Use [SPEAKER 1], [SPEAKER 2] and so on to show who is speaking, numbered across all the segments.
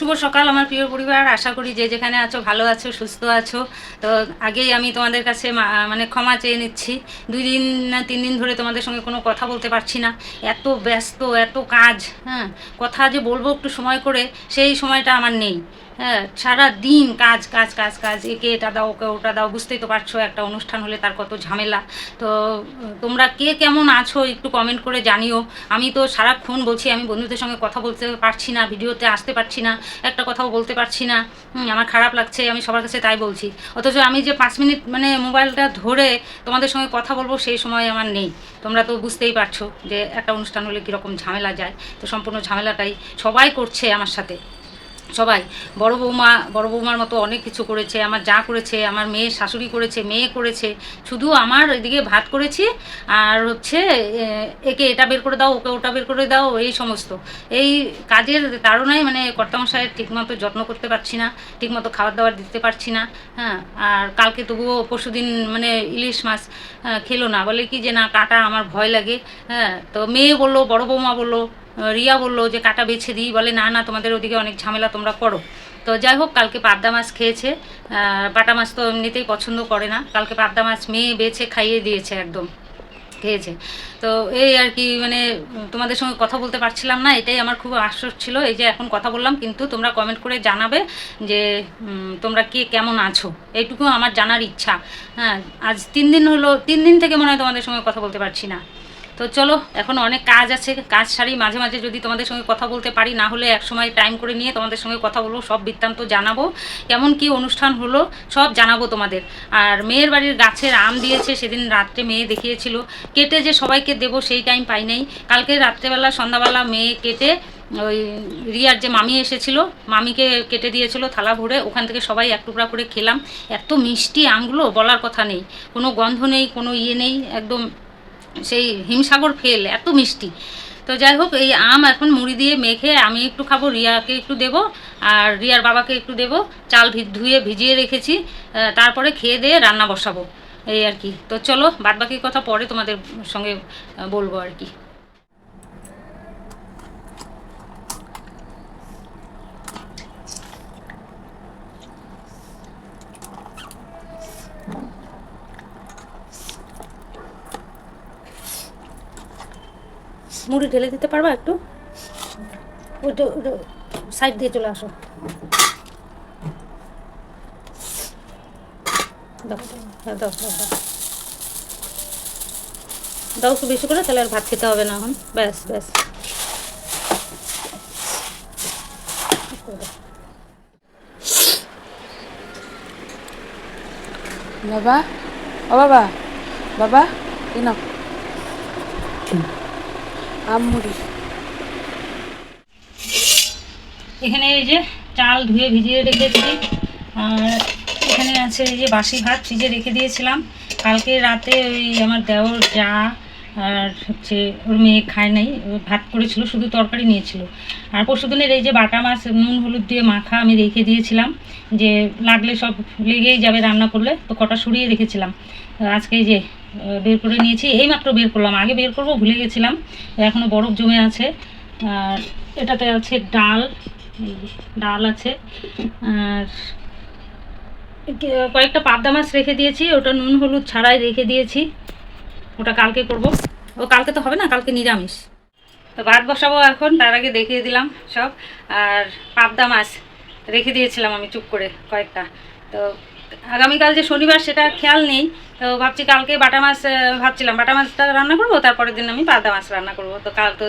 [SPEAKER 1] শুভ সকাল আমার প্রিয় পরিবার। আশা করি যে যেখানে আছো, ভালো আছো, সুস্থ আছো। তো আগেই আমি তোমাদের কাছে মানে ক্ষমা চেয়ে নিচ্ছি। দুই দিন না তিন দিন ধরে তোমাদের সঙ্গে কোনো কথা বলতে পারছি না। এত ব্যস্ত, এত কাজ হ্যাঁ? কথা যে বলব একটু সময় করে, সেই সময়টা আমার নেই। হ্যাঁ সারা দিন কাজ কাজ কাজ কাজ, একে এটা দাও, ওকে ওটা দাও, বুঝতেই তো পারছ একটা অনুষ্ঠান হলে তার কত ঝামেলা। তো, তোমরা কে কেমন আছো একটু কমেন্ট করে জানিও। আমি তো সারাক্ষণ বলছি, আমি বন্ধুদের সঙ্গে কথা বলতে পারছি না, ভিডিওতে আসতে পারছি না, একটা কথাও বলতে পারছি না। আমার খারাপ লাগছে, আমি সবার কাছে তাই বলছি। অথচ আমি যে পাঁচ মিনিট মানে মোবাইলটা ধরে তোমাদের সঙ্গে কথা বলব, সেই সময় আমার নেই। তোমরা তো বুঝতেই পারছ যে একটা অনুষ্ঠান হলে কীরকম ঝামেলা যায়। তো সম্পূর্ণ ঝামেলাটাই সবাই করছে আমার সাথে। সবাই। বড় বৌমা, বড় বৌমার মতো অনেক কিছু করেছে, আমার যা করেছে, আমার মেয়ে, শাশুড়ি করেছে, মেয়ে করেছে। শুধু আমার এদিকে ভাত করেছি, আর হচ্ছে একে এটা বের করে দাও, ওকে ওটা বের করে দাও, এই সমস্ত। এই কাজের কারণেই মানে কর্তামশায়ের ঠিকমতো যত্ন করতে পারছি না, ঠিকমতো খাবার দাবার দিতে পারছি না হ্যাঁ। আর কালকে তবুও পরশুদিন মানে ইলিশ মাছ খেলো না। বলে কি যে, না, কাটা, আমার ভয় লাগে। হ্যাঁ তো মেয়ে বলল, বড় বৌমা বলল রিয়া বলল যে কাটা বেছে দিই, বলে, না না, তোমাদের ওদিকে অনেক ঝামেলা, তোমরা করো। তো যাই হোক, কালকে পাবদা মাছ খেয়েছে। পাটা মাছ তো এমনিতেই পছন্দ করে না। কালকে পাবদা মাছ মেয়ে বেছে খাইয়ে দিয়েছে একদম, খেয়েছে। তো এই আর কি মানে তোমাদের সঙ্গে কথা বলতে পারছিলাম না, এটাই আমার খুব আশ্বাস ছিল। এই যে এখন কথা বললাম, কিন্তু তোমরা কমেন্ট করে জানাবে যে তোমরা কে কেমন আছো? এইটুকু আমার জানার ইচ্ছা। হ্যাঁ আজ তিন দিন হলো, তিন দিন থেকে মনে হয় তোমাদের সঙ্গে কথা বলতে পারছি না। তো চলো, এখন অনেক কাজ আছে, কাজ সারি মাঝে মাঝে যদি তোমাদের সঙ্গে কথা বলতে পারি, না হলে এক সময় টাইম করে নিয়ে তোমাদের সঙ্গে কথা বলব, সব বৃত্তান্ত জানাব। কেমন কি অনুষ্ঠান হলো, সব জানাব তোমাদের। আর মেয়ের বাড়ির গাছের আম দিয়েছে, সেদিন রাত্রে মেয়ে দেখিয়েছিল। কেটে যে সবাইকে দেবো, সেই টাইম পাই নাই। কালকে রাত্রেবেলা, সন্ধ্যাবেলা মেয়ে কেটে ওই রিয়ার যে মামি এসেছিল, মামিকে কেটে দিয়েছিল থালা ভরে। ওখান থেকে সবাই এক টুকরা করে খেলাম। এত মিষ্টি আমগুলো, বলার কথা নেই। কোনো গন্ধ নেই, কোনো ইয়ে নেই, একদম সেই হিমসাগর ফেল, এত মিষ্টি। তো যাই হোক, এই আম এখন মুড়ি দিয়ে মেখে আমি একটু খাব, রিয়াকে একটু দেব, আর রিয়ার বাবাকে একটু দেব। চাল ধুয়ে ভিজিয়ে রেখেছি তারপরে খেয়ে দিয়ে রান্না বসাবো, এই আর কি। তো চলো, বাদবাকি কথা পরে তোমাদের সঙ্গে বলব আর কি। মুড়ি ঢেলে দিতে পারবা একটু? সাইড দিয়ে চলে আসো। হ্যাঁ দাও একটু বেশি করে, তাহলে আর ভাত খেতে হবে না এখন। ব্যাস ব্যাস।
[SPEAKER 2] বাবা? ও বাবা? বাবা নাও। আম
[SPEAKER 1] এখানে এই যে চাল ধুয়ে ভিজিয়ে রেখেছি, আর এখানে আছে এই যে বাসি ভাত ফ্রিজে রেখে দিয়েছিলাম। কালকে রাতে ওই আমার দেওর যা আর হচ্ছে ওর মেয়ে খায় নাই ভাত করেছিল, শুধু তরকারি নিয়েছিল। আর পরশুদিনের এই যে বাটা মাছ, নুন, হলুদ দিয়ে মাখা আমি রেখে দিয়েছিলাম, যে লাগলে সব লেগেই যাবে রান্না করলে, তো কটা সরিয়ে রেখেছিলাম। আজকে যে বের করে নিয়েছি। এইমাত্র বের করলাম, আগে বের করব, ভুলে গেছিলাম। এখনও বরফ জমে আছে। আর এটাতে আছে ডাল ডাল আছে। আর কয়েকটা পাবদা মাছ রেখে দিয়েছি। ওটা নুন, হলুদ ছাড়াই রেখে দিয়েছি। ওটা কালকে করব। ও, কালকে তো হবে না, কালকে নিরামিষ। তো ভাত বসাবো এখন, তার আগে দেখিয়ে দিলাম সব। আর পাবদা মাছ রেখে দিয়েছিলাম আমি চুপ করে কয়েকটা। তো আগামীকাল যে শনিবার সেটা খেয়াল নেই, তো ভাবছি কালকে বাটা মাছ ভাবছিলাম বাটা মাছটা রান্না করব, তারপরের দিন আমি পাতা মাছ রান্না করব। তো কাল তো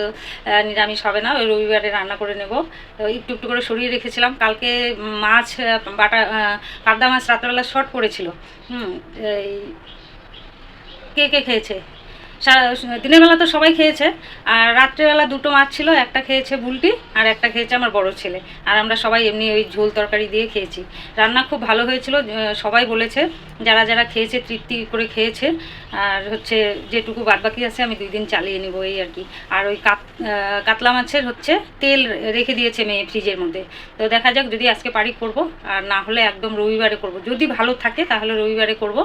[SPEAKER 1] নিরামিষ হবে না, ওই রবিবারে রান্না করে নেব। তো একটু একটু করে সরিয়ে রেখেছিলাম। কালকে মাছ বাটা পাতা মাছ রাত্রবেলা শর্ট পড়েছিল। হুম, এই কে কে খেয়েছে? দিনের বেলা তো সবাই খেয়েছে, আর রাত্রেবেলা দুটো মাছ ছিল, একটা খেয়েছে বুলটি আর একটা খেয়েছে আমার বড় ছেলে। আর আমরা সবাই এমনি ওই ঝোল তরকারি দিয়ে খেয়েছি। রান্না খুব ভালো হয়েছিল সবাই বলেছে, যারা যারা খেয়েছে, তৃপ্তি করে খেয়েছে। আর হচ্ছে যেটুকু বাদবাকি আছে আমি দুই দিন চালিয়ে নেব এই আর কি। আর ওই কাত কাতলা মাছের হচ্ছে তেল রেখে দিয়েছে মেয়ে ফ্রিজের মধ্যে। তো দেখা যাক যদি আজকে পারি করব, আর না হলে একদম রবিবারে করব। যদি ভালো থাকে তাহলে রবিবারে করব,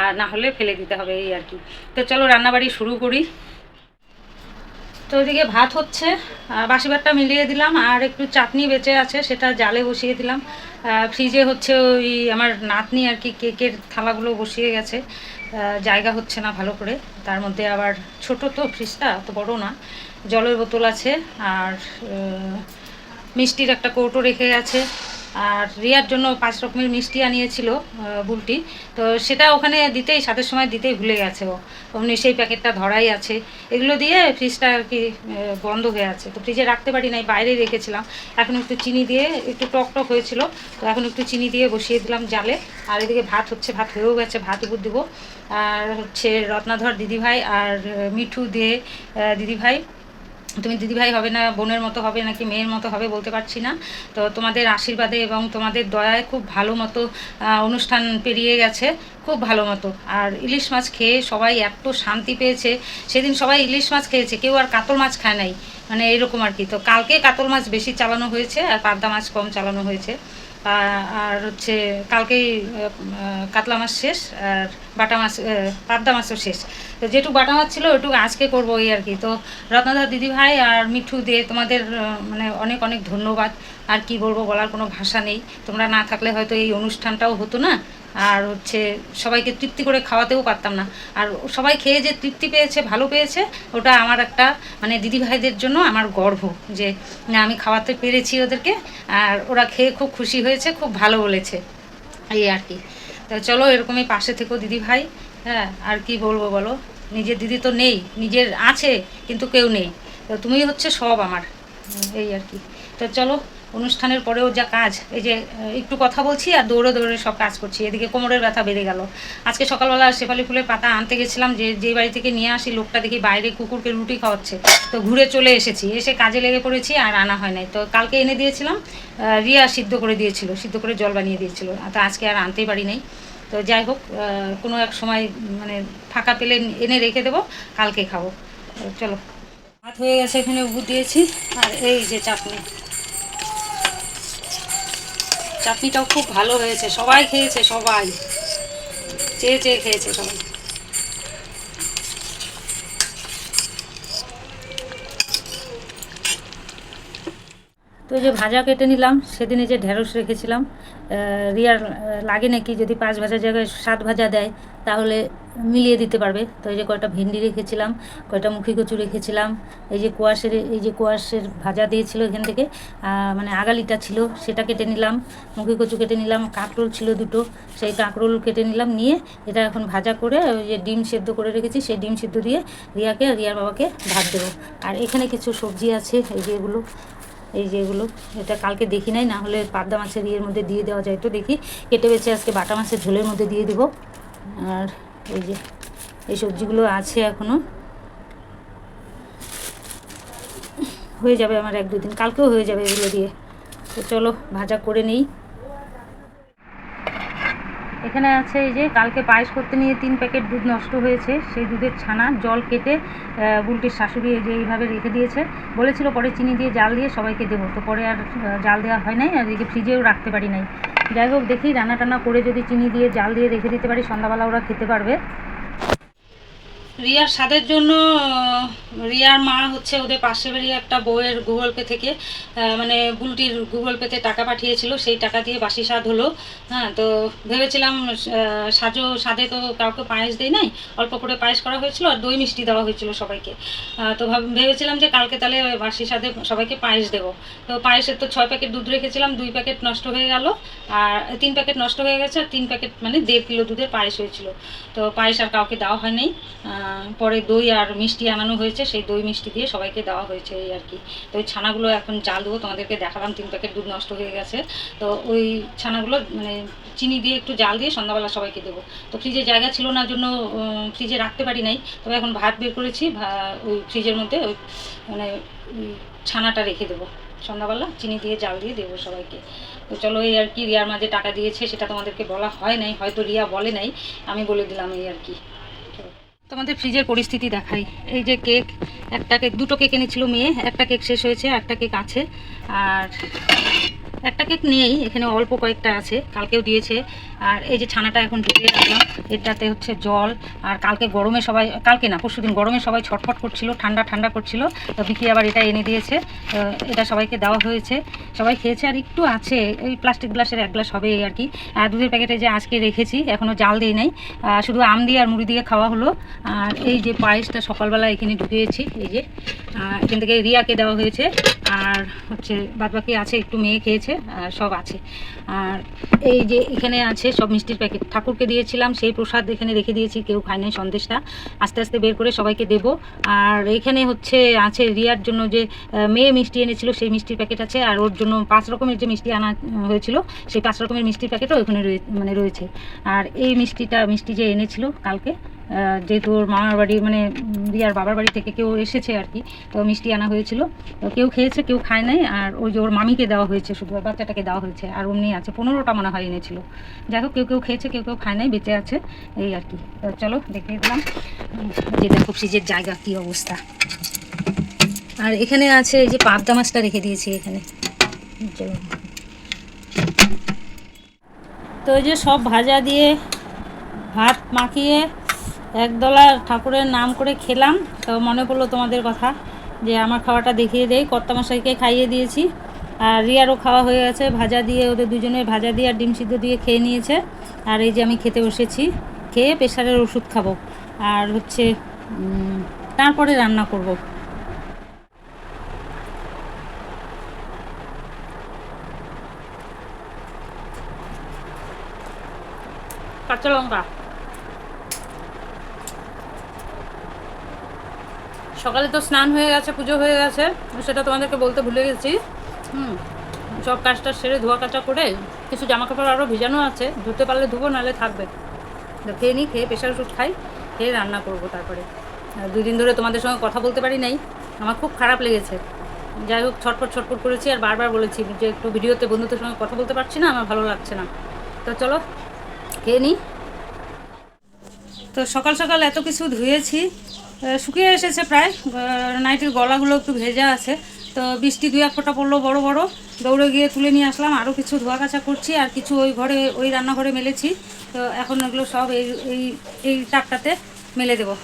[SPEAKER 1] আর না হলে ফেলে দিতে হবে এই আর কি। তো চলো রান্নাবাড়ি শুরু করি। তো ওইদিকে ভাত হচ্ছে বাসি ভাতটা মিলিয়ে দিলাম, আর একটু চাটনি বেঁচে আছে, সেটা জালে বসিয়ে দিলাম। ফ্রিজে হচ্ছে ওই আমার নাতনি আর কি কেকের থালাগুলো বসিয়ে গেছে। জায়গা হচ্ছে না ভালো করে, তার মধ্যে আবার ছোট তো ফ্রিজটা অত বড় না। জলের বোতল আছে, আর মিষ্টির একটা কৌটো রেখে গেছে। আর রিয়ার জন্য পাঁচ রকমের মিষ্টি আনিয়েছিল বুলটি। তো সেটা ওখানে দিতেই সাথে সময় দিতেই ভুলে গেছে ও। অমনি সেই প্যাকেটটা ধরাই আছে। এগুলো দিয়ে ফ্রিজটা আর কি বন্ধ হয়ে আছে। তো ফ্রিজে রাখতে পারি নাই বাইরেই রেখেছিলাম। এখন একটু চিনি দিয়ে, একটু টক টক হয়েছিল। তো এখন একটু চিনি দিয়ে বসিয়ে দিলাম জালে। আর এদিকে ভাত হচ্ছে, ভাত হয়েও গেছে, ভাত উপর দেবো। আর হচ্ছে রত্নাধর দিদিভাই আর মিঠু দিয়ে দিদিভাই। তুমি দিদিভাই হবে না, বোনের মতো হবে, নাকি মেয়ের মতো হবে বলতে পারছি না। তো তোমাদের আশীর্বাদে এবং তোমাদের দয়ায় খুব ভালো মতো অনুষ্ঠান পেরিয়ে গেছে, খুব ভালো মতো। আর ইলিশ মাছ খেয়ে সবাই এত শান্তি পেয়েছে, সেদিন সবাই ইলিশ মাছ খেয়েছে, কেউ আর কাতল মাছ খায় নাই। মানে এরকম আর কি। তো কালকে কাতল মাছ বেশি চালানো হয়েছে আর পাবদা মাছ কম চালানো হয়েছে। আর হচ্ছে কালকেই কাতলা মাছ শেষ আর বাটা মাছ পাবদা মাছও শেষ। তো যেটুকু বাটা মাছ ছিল ওইটুকু আজকে করব ওই আর কি। তো রত্নাধর দিদিভাই আর মিঠু দে, তোমাদের মানে অনেক অনেক ধন্যবাদ। আর কি বলব বলার কোনো ভাষা নেই। তোমরা না থাকলে হয়তো এই অনুষ্ঠানটাও হতো না। আর হচ্ছে সবাইকে তৃপ্তি করে খাওয়াতেও পারতাম না। আর সবাই খেয়ে যে তৃপ্তি পেয়েছে, ভালো পেয়েছে, ওটা আমার একটা মানে দিদিভাইদের জন্য আমার গর্ব যে, না, আমি খাওয়াতে পেরেছি ওদেরকে, আর ওরা খেয়ে খুব খুশি হয়েছে, খুব ভালো বলেছে। এই আর কি। তো চলো এরকমই পাশে থেকো দিদি ভাই হ্যাঁ আর কি বলব বলো? নিজের দিদি তো নেই, নিজের আছে, কিন্তু কেউ নেই। তো তুমি হচ্ছে সব আমার। এই আর কি। তো চলো অনুষ্ঠানের পরেও যা কাজ, এই যে একটু কথা বলছি আর দৌড়ে দৌড়ে সব কাজ করছি। এদিকে কোমরের ব্যথা বেড়ে গেল। আজকে সকালবেলা শেফালি ফুলের পাতা আনতে গেছিলাম, যে যে বাড়ি থেকে নিয়ে আসি, লোকটা দেখি বাইরে কুকুরকে রুটি খাওয়াচ্ছে। তো ঘুরে চলে এসেছি। এসে কাজে লেগে পড়েছি আর আনা হয় নাই। তো কালকে এনে দিয়েছিলাম রিয়া সিদ্ধ করে দিয়েছিল, সিদ্ধ করে জল বানিয়ে দিয়েছিল। তো আজকে আর আনতেই পারি নাই। তো যাই হোক কোনো এক সময় মানে ফাঁকা পেলে এনে রেখে দেবো, কালকে খাব। চলো। ভাত হয়ে গেছে, এখানে উবু দিয়েছি। আর এই যে চাটনি। চাটনিটাও খুব ভালো হয়েছে, সবাই খেয়েছে, সবাই। চেয়ে চেয়ে খেয়েছে সবাই। তো যে ভাজা কেটে নিলাম, সেদিনে যে ঢেঁড়স রেখেছিলাম রিয়ার লাগে নাকি যদি পাঁচ ভাজার জায়গায় সাত ভাজা দেয়, তাহলে মিলিয়ে দিতে পারবে। তো এই যে কয়টা ভেন্ডি রেখেছিলাম কয়টা মুখি কচু রেখেছিলাম, এই যে কোয়াশের, এই যে কোয়াশের ভাজা দিয়েছিল এখান থেকে মানে আগালিটা ছিল, সেটা কেটে নিলাম, মুখি কচু কেটে নিলাম, কাঁকরোল ছিল দুটো, সেই কাঁকরোল কেটে নিলাম, নিয়ে এটা এখন ভাজা করে ওই যে ডিম সেদ্ধ করে রেখেছি, সেই ডিম সেদ্ধ দিয়ে রিয়াকে, রিয়ার বাবাকে ভাত দেবো। আর এখানে কিছু সবজি আছে, এই যে এগুলো, এই যে এগুলো, এটা কালকে দেখি নাই, না হলে পাবদা মাছের ইয়ের মধ্যে দিয়ে দেওয়া যায়। তো দেখি, কেটে বেছে আজকে বাটা মাছের ঝোলের মধ্যে দিয়ে দেবো। আর এই যে, এই সবজিগুলো আছে এখনও হয়ে যাবে আমার এক দুদিন, কালকেও হয়ে যাবে এগুলো দিয়ে। তো চলো, ভাজা করে নিই। এখানে আছে এই যে, কালকে পায়েস করতে নিয়ে তিন প্যাকেট দুধ নষ্ট হয়েছে। সেই দুধের ছানা, জল কেটে বুলটির শাশুড়ি যে এইভাবে রেখে দিয়েছে। বলেছিল পরে চিনি দিয়ে জাল দিয়ে সবাইকে দেবো। তো পরে আর জাল দেওয়া হয় নাই, আর এদিকে ফ্রিজেও রাখতে পারি নাই। যাই হোক দেখি রান্না টান্না করে যদি চিনি দিয়ে, জাল দিয়ে রেখে দিতে পারি, সন্ধ্যাবেলা ওরা খেতে পারবে। রিয়ার স্বাদের জন্য, রিয়ার মা হচ্ছে ওদের পাশে বাড়ি একটা বউয়ের গুগল পে থেকে মানে বুলটির গুগল পেতে টাকা পাঠিয়েছিল, সেই টাকা দিয়ে বাসি স্বাদ হলো। হ্যাঁ তো ভেবেছিলাম সাজো স্বাদে তো কাউকে পায়েস দেই নাই, অল্প করে পায়েস করা হয়েছিল আর দই মিষ্টি দেওয়া হয়েছিল সবাইকে। তো ভাব- ভেবেছিলাম যে কালকে তাহলে বাসি স্বাদে সবাইকে পায়েস দেবো। তো পায়েসের তো ছয় প্যাকেট দুধ রেখেছিলাম, দুই প্যাকেট নষ্ট হয়ে গেল, আর তিন প্যাকেট নষ্ট হয়ে গেছে, আর তিন প্যাকেট মানে দেড় কিলো দুধের পায়েস হয়েছিল। তো পায়েস আর কাউকে দেওয়া হয়নি পরে দই আর মিষ্টি আনানো হয়েছে, সেই দই মিষ্টি দিয়ে সবাইকে দেওয়া হয়েছে এই আর কি। তো ওই ছানাগুলো এখন জাল দেবো, তোমাদেরকে দেখালাম, তিন প্যাকেট দুধ নষ্ট হয়ে গেছে। তো ওই ছানাগুলো মানে চিনি দিয়ে একটু জাল দিয়ে সন্ধ্যাবেলা সবাইকে দেবো। তো ফ্রিজে জায়গা ছিল না, জন্য ফ্রিজে রাখতে পারি নাই। তবে এখন ভাত বের করেছি ওই ফ্রিজের মধ্যে ওই মানে ছানাটা রেখে দেবো। সন্ধ্যাবেলা চিনি দিয়ে জাল দিয়ে দেবো সবাইকে। তো চলো এই আর কি, রিয়ার মাঝে টাকা দিয়েছে, সেটা তোমাদেরকে বলা হয় নাই, হয়তো রিয়া বলে নাই, আমি বলে দিলাম এই আর কি। তোমাদের ফ্রিজের পরিস্থিতি দেখাই। এই যে কেক একটা কেক দুটো কেক এনেছিল মেয়ে, একটা কেক শেষ হয়েছে একটা কেক আছে। আর একটা কেক নেই এখানে অল্প কয়েকটা আছে, কালকেও দিয়েছে। আর এই যে ছানাটা এখন ঢুকে রাখলাম, এটাতে হচ্ছে জল। আর কালকে গরমে সবাই, কালকে না পরশুদিন গরমে সবাই ছটফট করছিল, ঠান্ডা ঠান্ডা করছিল। তো বিকি আবার এটা এনে দিয়েছে। এটা সবাইকে দেওয়া হয়েছে। সবাই খেয়েছে আর একটু আছে। এই প্লাস্টিক গ্লাসের এক গ্লাস হবে আর কি। আর দুধের প্যাকেটে যে আজকে রেখেছি এখনও জাল দিই নাই। শুধু আম দিয়ে আর মুড়ি দিয়ে খাওয়া হলো। আর এই যে পায়েসটা সকালবেলা এখানে ঢুকিয়েছি, এই যে এখান থেকে রিয়াকে দেওয়া হয়েছে। আর হচ্ছে বাদবাকি আছে, একটু মেয়ে খেয়েছে, আর সব আছে। আর এই যে এখানে আছে, সব মিষ্টির প্যাকেট। ঠাকুরকে দিয়েছিলাম, সেই প্রসাদ এখানে রেখে দিয়েছি, কেউ খায় নাই সন্দেশটা। আস্তে আস্তে বের করে সবাইকে দেব। আর এখানে হচ্ছে, আছে রিয়ার জন্য যে মেয়ে মিষ্টি এনেছিল, সেই মিষ্টির প্যাকেট আছে। আর ওর জন্য পাঁচ রকমের যে মিষ্টি আনা হয়েছিল, সেই পাঁচ রকমের মিষ্টির প্যাকেটও ওখানে রয়ে- মানে রয়েছে। আর এই মিষ্টিটা, মিষ্টি যে এনেছিল কালকে যেহেতু ওর মামার বাড়ি মানে রিয়ার বাবার বাড়ি থেকে কেউ এসেছে আর কি, তো মিষ্টি আনা হয়েছিল। তো কেউ খেয়েছে, কেউ খায় নাই, আর ওই যে ওর মামিকে দেওয়া হয়েছে, শুধু বাচ্চাটাকে দেওয়া হয়েছে, আর অমনি আছে, পনেরোটা মনে হয় এনেছিল। যাই হোক, কেউ কেউ খেয়েছে, কেউ কেউ খায় নাই, বেঁচে আছে, এই আর কি। তো চলো দেখিয়ে দিলাম। যে দেখো ফ্রিজের জায়গা কী অবস্থা। আর এখানে আছে এই যে পাবদা মাছটা রেখে দিয়েছি এখানে। তো এই যে সব ভাজা দিয়ে ভাত মাখিয়ে একদলা ঠাকুরের নাম করে খেলাম। তো মনে পড়ল তোমাদের কথা যে আমার খাওয়াটা দেখিয়ে দেই। কর্তামশাইকে খাইয়ে দিয়েছি। আর রিয়ারও খাওয়া হয়ে গেছে। ভাজা দিয়ে ওদের দুজনের ভাজা দিয়ে আর ডিম সিদ্ধ দিয়ে খেয়ে নিয়েছে। আর এই যে আমি খেতে বসেছি। খেয়ে প্রেশারের ওষুধ খাব। আর হচ্ছে তারপরে রান্না করব। কাঁচা লঙ্কা। সকালে তো স্নান হয়ে গেছে, পুজো হয়ে গেছে, সেটা তোমাদেরকে বলতে ভুলে গেছি। হুম সব কাজটা সেরে ধোয়া কাচা করে কিছু জামা কাপড় আরও ভিজানো আছে, ধুতে পারলে ধুবো, নাহলে থাকবে। খেয়ে নিই খেয়ে প্রেশার ওষুধ খাই, খেয়ে রান্না করব তারপরে। দুই দিন ধরে তোমাদের সঙ্গে কথা বলতে পারি নাই, আমার খুব খারাপ লেগেছে। যাই হোক, ছটফট ছটফট করেছি আর বারবার বলেছি যে একটু ভিডিওতে বন্ধুদের সঙ্গে কথা বলতে পারছি না, আমার ভালো লাগছে না। তো চলো, খেয়ে নিই তো সকাল সকাল এত কিছু ধুয়েছি শুকিয়ে এসেছে প্রায়। নাইটির গলাগুলো একটু ভেজা আছে। তো বৃষ্টি দুই এক ফোঁটা পড়ল বড় বড়। দৌড়ে গিয়ে তুলে নিয়ে আসলাম। আরও কিছু ধোয়া কাচা করছি। আর কিছু ওই ঘরে, ওই রান্নাঘরে মেলেছি। তো এখন এগুলো সব এই এই এই টাকটাতে মেলে দেবো।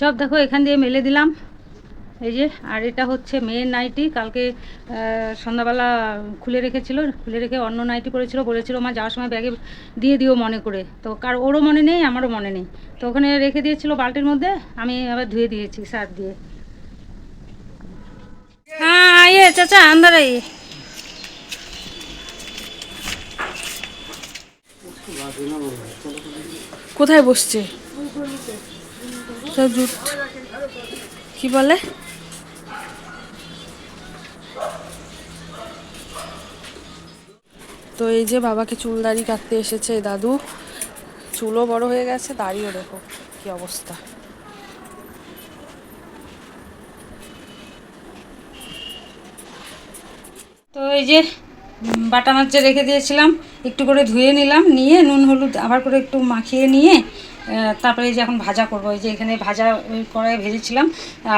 [SPEAKER 1] সব দেখো, এখান দিয়ে মেলে দিলাম। এই যে, আর এটা হচ্ছে মেয়ের নাইটি কালকে সন্ধ্যাবেলা খুলে রেখেছিল, খুলে রেখে অন্য নাইটি পরেছিল বলেছিল, মা, যাওয়ার সময় ব্যাগে দিয়ে দিও মনে করে। তো কার, ওরও মনে নেই, আমারও মনে নেই। তো ওখানে রেখে দিয়েছিল বালতির মধ্যে, আমি আবার ধুয়ে দিয়েছি সার দিয়ে। হ্যাঁ আইয়ে চাচা আন্দার আইয়ে
[SPEAKER 2] কোথায় বসছে? কি বলে? তো এই যে বাবাকে চুল দাড়ি কাটতে এসেছে দাদু। চুলও বড় হয়ে গেছে, দাড়িও দেখো কি অবস্থা।
[SPEAKER 1] তো এই যে বাটা মাছে রেখে দিয়েছিলাম, একটু করে ধুয়ে নিলাম, নিয়ে নুন, হলুদ আবার করে একটু মাখিয়ে নিয়ে তারপরে এই যে এখন ভাজা করব। এই যে এখানে ভাজা কড়াই ভেজেছিলাম,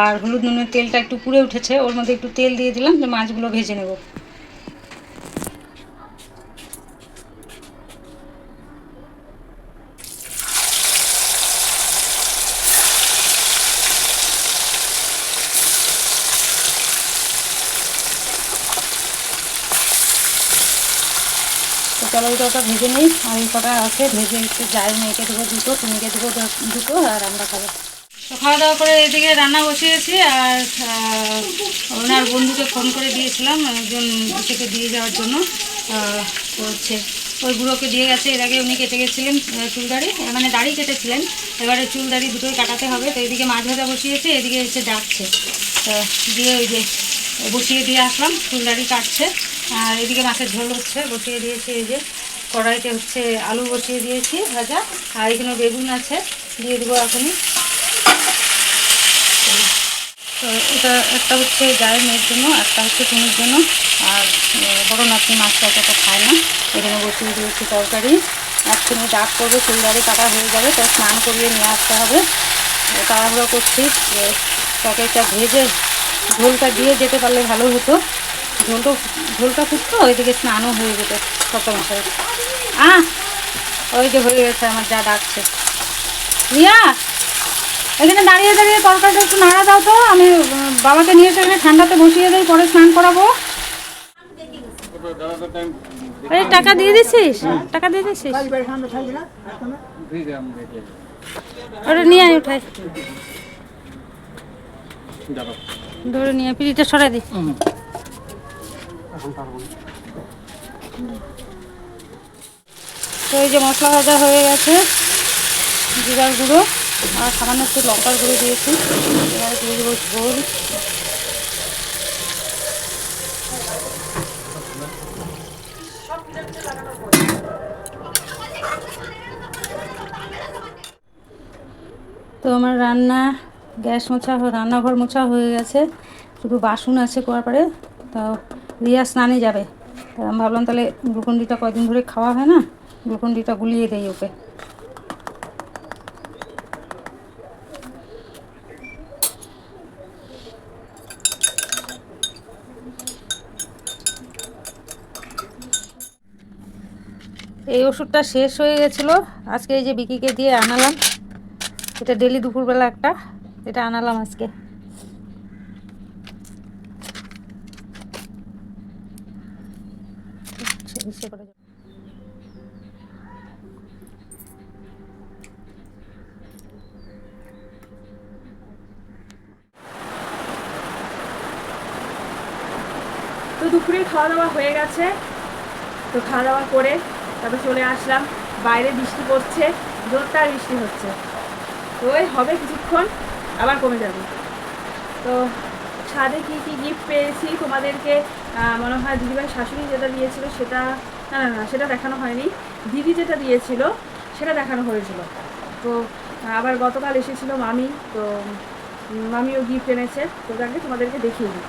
[SPEAKER 1] আর হলুদ নুনের তেলটা একটু পুড়ে উঠেছে, ওর মধ্যে একটু তেল দিয়ে দিলাম যে মাছগুলো ভেজে নেব। ওটা ভেজে নিই। আর এই কটা আছে, ভেজে একটু যাই মেয়েকে দেবো দুটো তুমিকে দেবো দুটো, আর আমরা খাব। তো খাওয়া দাওয়া করে এদিকে রান্না বসিয়েছি, আর ওনার বন্ধুকে ফোন করে দিয়েছিলাম, একজন থেকে দিয়ে যাওয়ার জন্য। হচ্ছে, ওই বুড়োকে দিয়ে গেছে, এর আগে উনি কেটে গেছিলেন চুল দাড়ি মানে দাড়ি কেটেছিলেন। এবারে চুল দাড়ি দুটোই কাটাতে হবে, তো এদিকে মাছ ভাজা বসিয়েছে, এদিকে এসে ডাকছে। তো দিয়ে ওই যে বসিয়ে দিয়ে আসলাম চুল দাড়ি কাটছে, আর এদিকে মাছের ঝোল হচ্ছে, বসিয়ে দিয়েছি এই যে কড়াইতে হচ্ছে আলু বসিয়ে দিয়েছি ভাজা, আর এখানে বেগুন আছে, দিয়ে দেবো এখনই। তো এটা একটা হচ্ছে গায়ের মেয়ের জন্য, একটা হচ্ছে তুমির জন্য, আর বড় নাতনি মাছটা অত খায় না, এখানে বসিয়ে দিয়েছি তরকারি। এক এক্ষুনি ডাক করবে চুলদারি কাটা হয়ে যাবে, তো স্নান করিয়ে নিয়ে আসতে হবে। তো তাড়াহুড়ো করছি, যে, তরকারিটা ভেজে, ঝোলটা দিয়ে যেতে পারলে ভালো হতো। ঝোলটা ঝোলটা ফুটতো ওইদিকে স্নানও হয়ে যেত কত মাসের আহ, ওই যে হয়ে গেছে, আমার যা ডাকছে। রিয়া এখানে দাঁড়িয়ে দাঁড়িয়ে তরকারিটা একটু নাড়া দাও তো, আমি বাবাকে নিয়ে এসে ঠান্ডাতে বসিয়ে দিই, পরে স্নান করাবো। এই টাকা দিয়ে দিছিস? টাকা দিয়ে দিছিস? ওটা নিয়ে আয়, উঠাই। ধরে নিয়ে পিড়িটা সরাই দি তো এই যে মশলা ভাজা হয়ে গেছে, জিরার গুঁড়ো, আর সামান্য একটু লঙ্কার গুঁড়ো দিয়েছি। এবার দিয়ে দেবো ঝোল। তো আমার রান্না, গ্যাস মোছা, রান্নাঘর মোছা হয়ে গেছে। শুধু বাসন আছে করার পরে তো রিয়া স্নানে যাবে। আমি ভাবলাম তাহলে গ্লুকন্ডিটা কয়দিন ধরে খাওয়া হয় না, গ্লুকন্ডিটা গুলিয়ে দেই ওকে। এই ওষুধটা শেষ হয়ে গেছিল, আজকে এই যে বিকিকে দিয়ে আনালাম, এটা ডেলি দুপুরবেলা একটা, এটা আনালাম আজকে ইচ্ছে- ইচ্ছে করে যাবে।
[SPEAKER 2] তো দুপুরে খাওয়া দাওয়া হয়ে গেছে। তো খাওয়া দাওয়া করে তারপর চলে আসলাম। বাইরে বৃষ্টি পড়ছে, জোরদার বৃষ্টি হচ্ছে। তো ওই হবে কিছুক্ষণ, আবার কমে যাবে। তো ছাদে কি কি গিফট পেয়েছি তোমাদেরকে? মনে হয় দিদিভাই শাশুড়ি যেটা দিয়েছিল সেটা, না না না, সেটা দেখানো হয়নি। দিদি যেটা দিয়েছিল, সেটা দেখানো হয়েছিল। তো আবার গতকাল এসেছিল মামি, তো মামিও গিফট এনেছে। তো তাকে তোমাদেরকে দেখিয়ে দিই।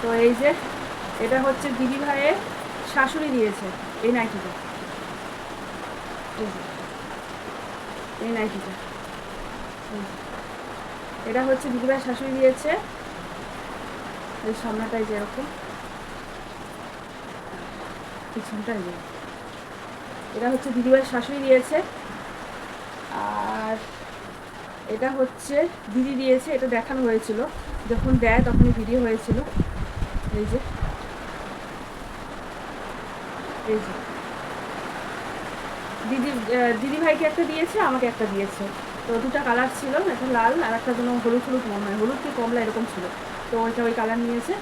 [SPEAKER 2] তো এই যে, এটা হচ্ছে দিদি ভাইয়ের শাশুড়ি দিয়েছে, এই নাইটিটা। এই নাইটিটা। এটা হচ্ছে দিদি ভাইয়ের শাশুড়ি দিয়েছে। এই সামনাটাই যেরকম। পিছনটাই যে এটা হচ্ছে দিদি ভাইয়ের শাশুড়ি দিয়েছে। আর এটা হচ্ছে দিদি দিয়েছে, এটা দেখানো হয়েছিল। যখন দেয় তখনই ভিডিও হয়েছিল। এই যে। এই যে। দিদি দিদি ভাইকে একটা দিয়েছে, আমাকে একটা দিয়েছে। তো দুটা কালার ছিল একটা লাল, আর একটা যেন হলুদ হলুদ মনে হয়। হলুদ কি কমলা এরকম ছিল। তো ওইটা ওই কালার নিয়েছে,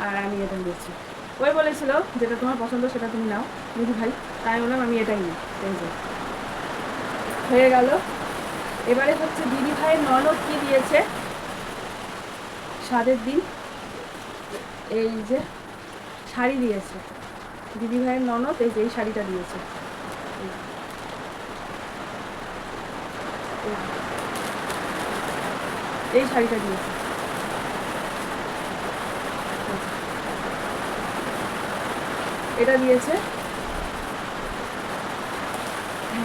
[SPEAKER 2] আর আমি এটা নিয়েছি ওই বলেছিল, যেটা তোমার পছন্দ, সেটা তুমি নাও, দিদি ভাই। তাই বললাম, আমি এটাই নিই। এই যে। হয়ে গেল। এবারে হচ্ছে দিদি ভাইয়ের ননদ কি দিয়েছে? স্বাদের দিন। এই যে শাড়ি দিয়েছে। দিদি ভাইয়ের ননদ এই যে এই শাড়িটা দিয়েছে। এই শাড়িটা দিয়েছে। এটা দিয়েছে।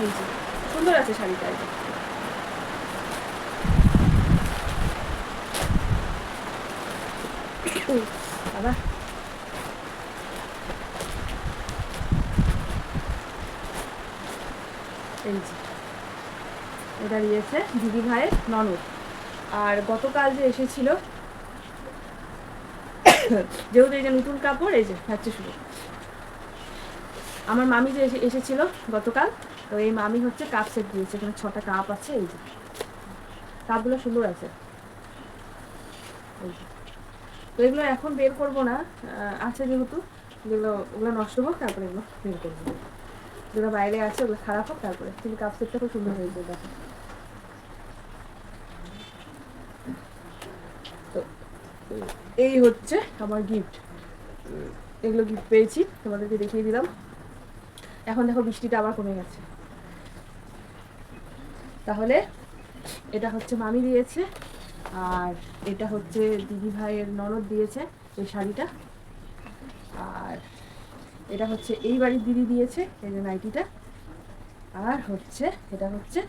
[SPEAKER 2] যে সুন্দর আছে শাড়িটা। উই, বাবা এই দিয়েছে দিদি ভাইয়ের ননদ। আর গতকাল যে এসেছিল, যেহেতু এই যে নতুন কাপড়, এই যে হচ্ছে শুরু আমার মামি যে এসেছিল গতকাল, তো এই মামি হচ্ছে কাপ সেট দিয়েছে। এখানে ছটা কাপ আছে, এই যে। কাপগুলো সুন্দর আছে এই যে তো এগুলো এখন বের করব না আছে যেহেতু, যেগুলো, ওগুলো নষ্ট হোক, তারপরে এগুলো বের করব। যেগুলো বাইরে আছে, ওগুলো খারাপ হোক, তারপরে। কিন্তু কাপ সেটটা খুব সুন্দর হয়েছে, দেখো। তো এই হচ্ছে আমার গিফট এগুলো গিফট পেয়েছি, তোমাদেরকে দেখিয়ে দিলাম। এখন দেখো বৃষ্টিটা আবার কমে গেছে। তাহলে এটা হচ্ছে মামি দিয়েছে। আর এটা হচ্ছে দিদি ভাইয়ের ননদ দিয়েছে এই শাড়িটা। আর এটা হচ্ছে এই বাড়ির দিদি দিয়েছে, এই যে নাইটিটা। আর হচ্ছে, এটা হচ্ছে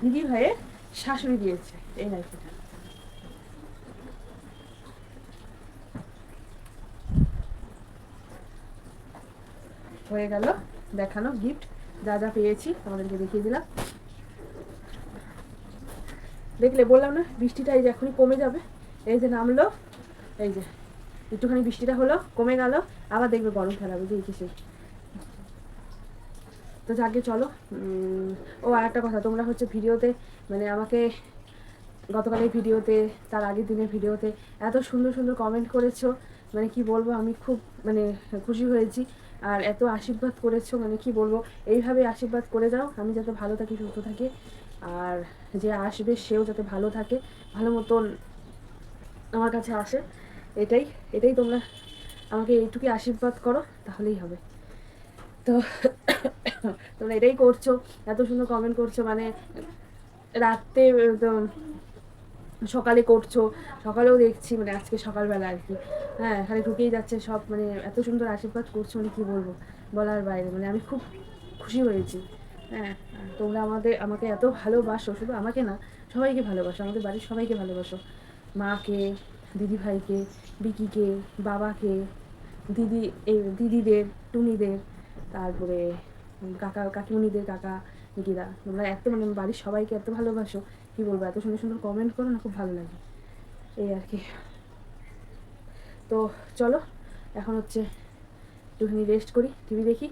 [SPEAKER 2] দিদি ভাইয়ের শাশুড়ি দিয়েছে এই নাইটিটা। হয়ে গেল, দেখানো গিফট যা যা পেয়েছি আমাদেরকে দেখিয়ে দিলাম। দেখলে বললাম না, বৃষ্টিটা এই যে এখনই কমে যাবে। এই যে নামলো, এই যে একটুখানি বৃষ্টিটা হলো, কমে গেল, আবার দেখবে গরম ফেলাবে, যে কিসে তো যাকে চলো। ও আর একটা কথা, তোমরা হচ্ছে ভিডিওতে মানে আমাকে গতকালের ভিডিওতে, তার আগের দিনের ভিডিওতে এত সুন্দর সুন্দর কমেন্ট করেছ মানে কি বলব, আমি খুব মানে খুশি হয়েছি, আর এত আশীর্বাদ করেছ মানে কি বলব, এইভাবে আশীর্বাদ করে যাও, আমি যাতে ভালো থাকি, সুস্থ থাকি। আর যে আসবে, সেও যাতে ভালো থাকে, ভালো মতন আমার কাছে আসে। এটাই এটাই তোমরা আমাকে এইটুকুই আশীর্বাদ করো, তাহলেই হবে। তো তোমরা এটাই করছ, এত সুন্দর কমেন্ট করছ মানে রাত্রে সকালে করছ, সকালেও দেখছি মানে আজকে সকালবেলা আর কি। হ্যাঁ এখানে ঢুকেই যাচ্ছে সব মানে এত সুন্দর আশীর্বাদ করছ মানে কী বলব, বলার বাইরে। মানে আমি খুব খুশি হয়েছি। হ্যাঁ তোমরা আমাদের, আমাকে এত ভালোবাসো, শুধু আমাকে না, সবাইকে ভালোবাসো, আমাদের বাড়ির সবাইকে ভালোবাসো। মাকে, দিদিভাইকে, বিকিকে, বাবাকে, দিদি, এই দিদিদের, টুনিদের, তারপরে কাকা, কাকিমণিদের কাকা নিকিরা তোমরা এত মানে বাড়ির সবাইকে এত ভালোবাসো, কি বলব, এত সুন্দর সুন্দর কমেন্ট করো না, খুব ভালো লাগে। এই আর কি। তো চলো, এখন হচ্ছে একটুখানি রেস্ট করি টিভি দেখি।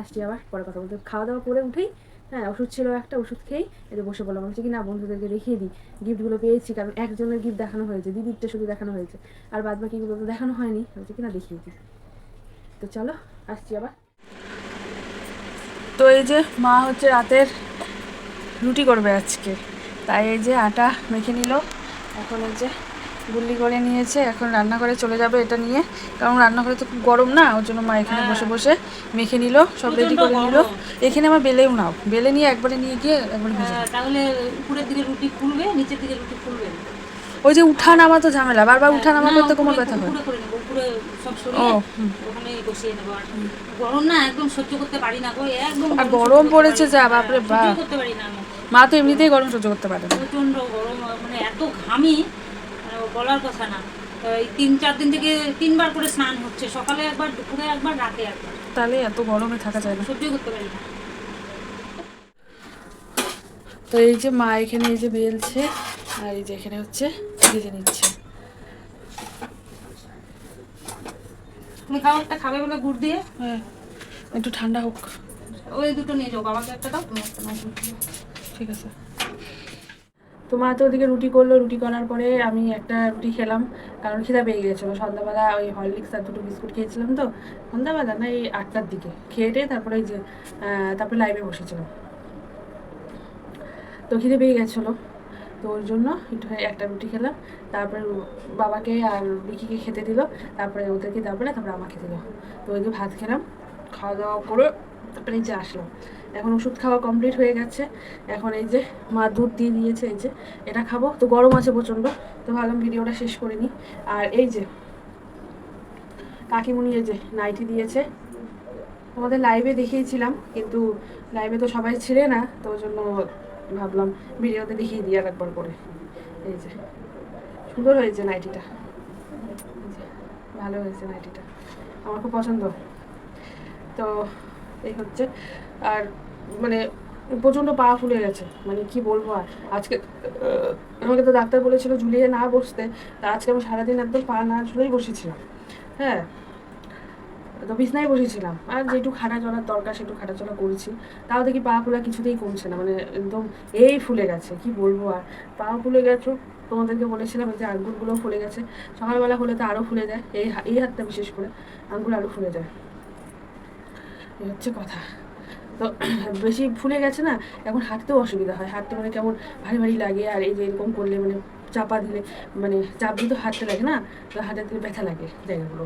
[SPEAKER 2] আসছি আবার, পরে কথা বলতে খাওয়া দাওয়া করে উঠেই হ্যাঁ ওষুধ ছিল একটা, ওষুধ খেয়েই এতে বসে বললাম হচ্ছে কি, না, বন্ধুদেরকে দেখিয়ে দিই। গিফটগুলো পেয়েছি, কারণ একজনের গিফট দেখানো হয়েছে, দিদিরটা শুধু দেখানো হয়েছে। আর বাদ বাকিগুলো তো দেখানো হয়নি। হচ্ছে কি, না, দেখিয়ে দিই। তো চলো, আসছি আবার। তো এই যে মা হচ্ছে রাতের রুটি করবে আজকে। তাই এই যে আটা মেখে নিল। এখন এই যে গুল্লি করে নিয়েছে এখন রান্নাঘরে চলে যাবে এটা নিয়ে। কারণ রান্নাঘরে তো খুব গরম না ওর জন্য মা এখানে বসে বসে মেখে নিল সব রেডি করে নিল। এখানে আমার বেলেও নাও বেলে নিয়ে একবারে নিয়ে গিয়ে একবারে ভেজে
[SPEAKER 1] তাহলে উপরের দিকে রুটি ফুলবে নিচের দিকে রুটি ফুলবে
[SPEAKER 2] ওই যে উঠা নামা তো ঝামেলা বারবার উঠা নামা করতে কোমর
[SPEAKER 1] উপরে-
[SPEAKER 2] ব্যথা হয়।
[SPEAKER 1] আর গরম না একদম সহ্য করতে পারি না একদম
[SPEAKER 2] আর গরম পড়েছে যা, বাপরে বাপ। মা তো এমনিতেই গরম সহ্য করতে পারে না।
[SPEAKER 1] প্রচণ্ড গরম মানে এত ঘামি বলার কথা না। এই তিন চার দিন থেকে তিনবার করে স্নান হচ্ছে। সকালে একবার দুপুরে একবার রাতে একবার।
[SPEAKER 2] তাহলে এত গরমে থাকা যায় না।
[SPEAKER 1] সহ্য করতে পারি না।
[SPEAKER 2] তো এই যে মা এখানে এই যে বেলছে আর এই যে এখানে হচ্ছে ভেজে নিচ্ছে।
[SPEAKER 1] তুমি খাবারটা খাবে বলে গুড় দিয়ে?
[SPEAKER 2] হ্যাঁ একটু ঠান্ডা হোক।
[SPEAKER 1] ওই দুটো নিয়ে যাও বাবাকে একটা দাও তুমি একটা
[SPEAKER 2] ঠিক আছে। তো মা তো ওদিকে রুটি করল, রুটি করার পরে আমি একটা রুটি খেলাম, কারণ খিদা পেয়ে গেছিল সন্ধ্যাবেলা ওই হরলিক্স আর দুটো বিস্কুট খেয়েছিলাম তো, সন্ধ্যাবেলা না এই আটটার দিকে। খেয়ে তারপরে যে তারপরে লাইভে বসেছিলাম। তো খিদে পেয়ে গেছিল তো ওর জন্য একটু একটা রুটি খেলাম, তারপরে বাবাকে আর বিকিকে খেতে দিল, তারপরে ওদেরকে তারপরে তারপরে আমাকে দিল। তো ওই ভাত খেলাম, খাওয়া দাওয়া করে তারপরে যে আসলাম। এখন ওষুধ খাওয়া কমপ্লিট হয়ে গেছে। এখন এই যে মা দুধ দিয়ে দিয়েছে, এই যে এটা খাব। তো গরম আছে প্রচণ্ড, তো ভাবলাম ভিডিওটা শেষ করে নিই। আর এই যে কাকিমুনি এই যে নাইটি দিয়েছে। তোমাদের লাইভে দেখিয়েছিলাম, কিন্তু লাইভে তো সবাই ছিঁড়ে না, তো ওই জন্য ভাবলাম ভিডিওতে দেখিয়ে দিই আর একবার করে। এই যে সুন্দর হয়েছে নাইটিটা। ভালো হয়েছে নাইটিটা। আমার খুব পছন্দ। তো এই হচ্ছে। আর মানে প্রচণ্ড পা ফুলে গেছে। মানে কি বলব আর? আজকে আমাকে তো ডাক্তার বলেছিল ঝুলিয়ে না বসতে। তা আজকে আমি সারাদিন একদম পা না ঝুলেই বসেছিলাম। হ্যাঁ তো বিছনায় বসেছিলাম। আর যেটুকু খাটা চলার দরকার, সেটু খাটা চলা করেছি। তাও দেখি পা ফুলা কিছুতেই কমছে না। মানে একদম এই ফুলে গেছে, কি বলব আর? পা ফুলে গেছো, তোমাদেরকে বলেছিলাম যে আঙ্গুলগুলো ফুলে গেছে। সকালবেলা হলে তো আরও ফুলে যায়। এই এই হাতটা বিশেষ করে আঙ্গুল আরও ফুলে যায়। এই হচ্ছে কথা। তো, বেশি ফুলে গেছে না, এখন হাঁটতেও অসুবিধা হয়। হাঁটতে মানে কেমন ভারী ভারী লাগে, আর এই যে এরকম করলে মানে চাপা দিলে মানে চাপ দিয়ে তো হাঁটতে লাগে না, তো হাঁটার দিলে ব্যথা লাগে জায়গাগুলো।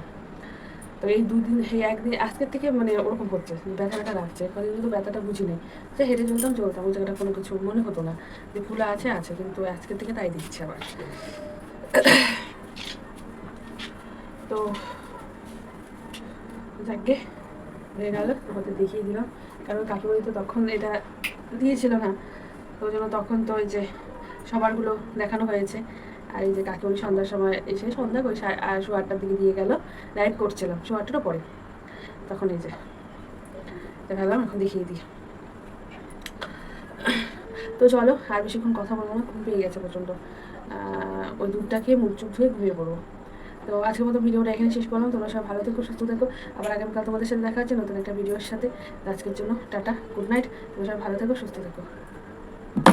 [SPEAKER 2] তো এই দুদিন, এই একদিন, আজকের থেকে মানে ওরকম হচ্ছে ব্যথা ব্যথা লাগছে। কদিন কিন্তু ব্যথাটা বুঝি নেই তো হেঁটে চলতাম চলতাম, ওই জায়গাটা কোনো কিছু মনে হতো না। যে ফুলা আছে আছে, কিন্তু আজকের থেকে তাই দিচ্ছে আবার। তো, যাকে হয়ে গেল, তোমাদের দেখিয়ে দিলাম। কারণ কাকিমণি তো তখন এটা দিয়েছিল না। তো জন্য তখন তো ওই যে সবারগুলো দেখানো হয়েছে। আর এই যে কাকি কাকিমণি সন্ধ্যার সময় এসে সন্ধ্যা ওই শো আটটার দিকে দিয়ে গেল লাইভ করছিলাম। শো আটটারও পরে। তখন এই যে দেখালাম এখন দেখিয়ে দিই। তো চলো, আর বেশিক্ষণ কথা বলব না, ঘুম পেয়ে গেছে প্রচণ্ড। ওই দুধটা খেয়ে মুখ চুখ ধুয়ে ঘুমিয়ে পড়ব। তো আজকের মতো ভিডিওটা এখানে শেষ করলাম। তোমরা সব ভালো থেকো, সুস্থ থেকো। আবার আগামীকাল তোমাদের সাথে দেখা হচ্ছে নতুন একটা ভিডিওর সাথে। আজকের জন্য টাটা, গুড নাইট। তোমরা সব ভালো থেকো, সুস্থ থেকো।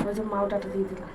[SPEAKER 2] ওই যে মাও টাটা দিয়ে দিলাম।